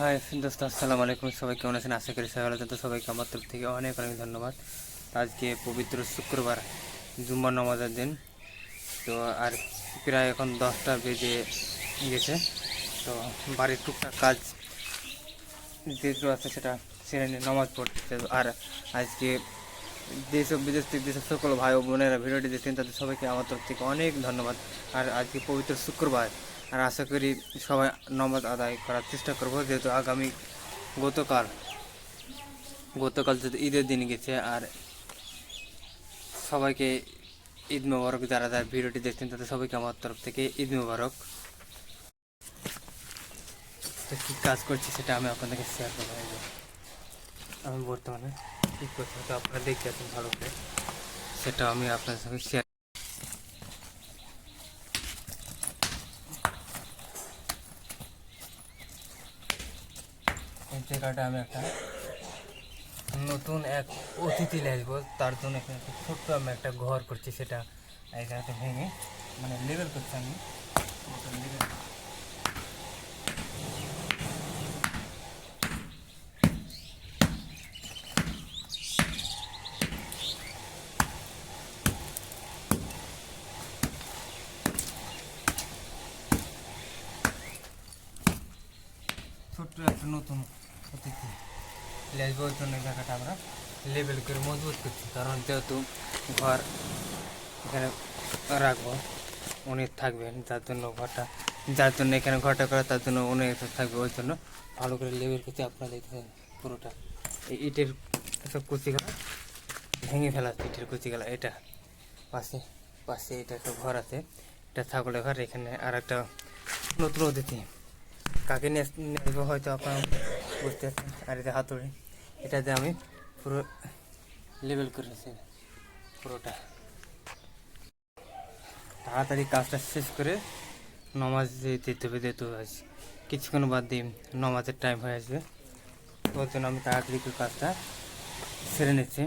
High দোস্ত আসসালামু আলাইকুম সবাই কেমন আছেন? আশা করি সবাই তো সবাইকে আমার তরফ থেকে অনেক অনেক ধন্যবাদ। আজকে পবিত্র শুক্রবার জুম্মা নামাজের দিন। তো আর প্রায় এখন দশটা বেজে গেছে। তো বাড়ির টুকটাক কাজ যেগুলো আছে সেটা সেরে নিয়ে নামাজ পড়তে আর আজকে ও বিদেশ থেকে যেসব সকল ভাই ও বোনেরা ভিডিওটি দেখছেন, তাদের সবাইকে আমার তরফ থেকে অনেক ধন্যবাদ। আর আজকে পবিত্র শুক্রবার আর আশা করি সবাই নামাজ আদায় করার চেষ্টা করব, যেহেতু আগামী গতকাল গতকাল যেহেতু ঈদের দিন গেছে, আর সবাইকে ঈদ মোবারক, যারা যারা ভিডিওটি দেখছেন তাদের সবাইকে আমার তরফ থেকে ঈদ মোবারক। তো কী কাজ করছি সেটা আমি আপনাদেরকে শেয়ার করব আমি বর্তমানে কী করছি আপনারা দেখতে আছেন ভালো করে। সেটা আমি আপনাদের সঙ্গে শেয়ার এই জায়গাটা আমি একটা নতুন এক অতিথি আসব। তার জন্য এখানে একটা ছোট্ট আমি একটা ঘর করছি, সেটা এই জায়গাটা ভেঙে মানে লেভেল করছি আমি। নতুন level ছোট্ট একটা নতুন লেসবার জন্য জায়গাটা আমরা লেবেল করে মজবুত করছি কারণ যেহেতু ঘর এখানে রাখব উনি থাকবেন যার জন্য ঘরটা যার জন্য এখানে ঘরটা করা তার জন্য এখানে থাকবে ওই জন্য ভালো করে লেবেল করতে আপনারা দেখতেছেন পুরোটা এই ইটের সব কুচিগুলো ভেঙে ফেলা আছে ইটের কুচিগুলো এটা পাশে পাশে এটা একটা ঘর আছে এটা ছাগলের ঘর এখানে আর একটা নতুন অতিথি কাকে নিয়ে হয়তো আপনারা বুঝতে পারছেন আর এটা হাতুড়ি এটাতে আমি পুরো লেবেল করেছি, পুরোটা। তাড়াতাড়ি কাজটা শেষ করে নমাজ দিতে হবে যেহেতু আজ কিছুক্ষণ বাদ দিয়ে নমাজের টাইম হয়ে আসবে। ওর জন্য আমি তাড়াতাড়ি করে কাজটা সেরে নিচ্ছি।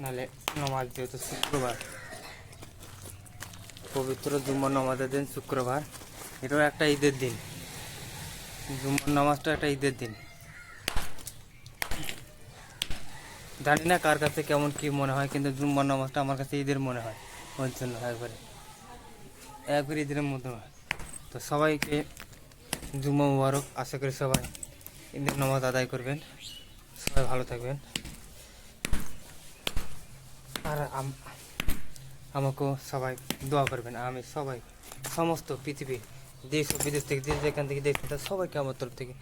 নাহলে নমাজ যেহেতু শুক্রবার, পবিত্র জুম্মার নমাজের দিন শুক্রবার, এটাও একটা ঈদের দিন। জুম্মার নামাজটা একটা ঈদের দিন। জানি না কার কাছে কেমন কি মনে হয়, কিন্তু জুম্মার নামাজটা আমার কাছে ঈদের মনে হয়, ওর জন্য একবারে। একবারে ঈদের মধ্যে হয়। তো সবাইকে জুম্মা মুবারক। আশা করি সবাই ঈদের নামাজ আদায় করবেন। সবাই ভালো থাকবেন। আর আম- আমাকেও সবাই দোয়া করবেন। আমি সবাই, সমস্ত পৃথিবী দেশ বিদেশ থেকে, যে যেখান থেকে দেখছেন তার সবাইকে আমার তরফ থেকে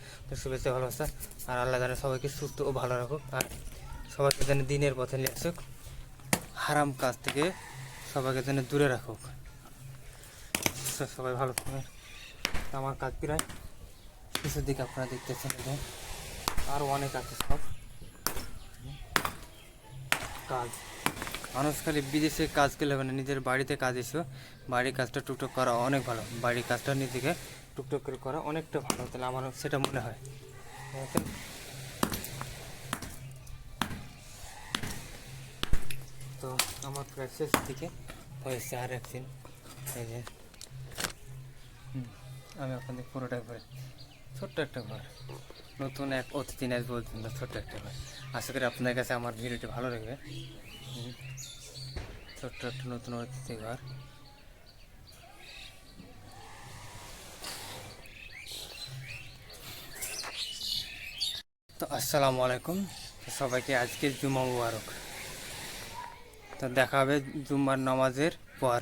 শুভেচ্ছা ভালোবাসা। আর আল্লাহ জানে সবাইকে সুস্থ ও ভালো রাখুক। আর সবাইকে যেন দিনের পথে নিয়ে আসুক, হারাম কাজ থেকে সবাইকে যেন দূরে রাখুক। সবাই ভালো থাকবেন। আমার কাজ প্রায় কিছু দিকে আপনারা দেখতেছেন। আরও অনেক আছে সব। কাজ। মানুষ খালি বিদেশে কাজ করলে হবে না, নিজের বাড়িতে কাজ এসো। বাড়ির কাজটা টুকটুক করা, অনেক ভালো। বাড়ির কাজটা নিজেকে টুকটুক করে করা, অনেকটা ভালো। তাহলে আমার সেটা মনে হয়। তো আমার প্রায় শেষ দিকে হয়েছে আর একদিন এই যে আমি আপনাদের পুরোটা ঘরে, ছোট্ট একটা ঘর। নতুন এক অতিথি নেস বলছেন, ছোট্ট একটা ঘর। আশা করি আপনার কাছে আমার ভিডিওটি ভালো লাগবে। ছোট্ট একটা নতুন অতিথি ঘর। তো আসসালামু আলাইকুম। সবাইকে আজকে জুমা মুবারক। তো দেখা হবে জুম্মার নামাজের পর।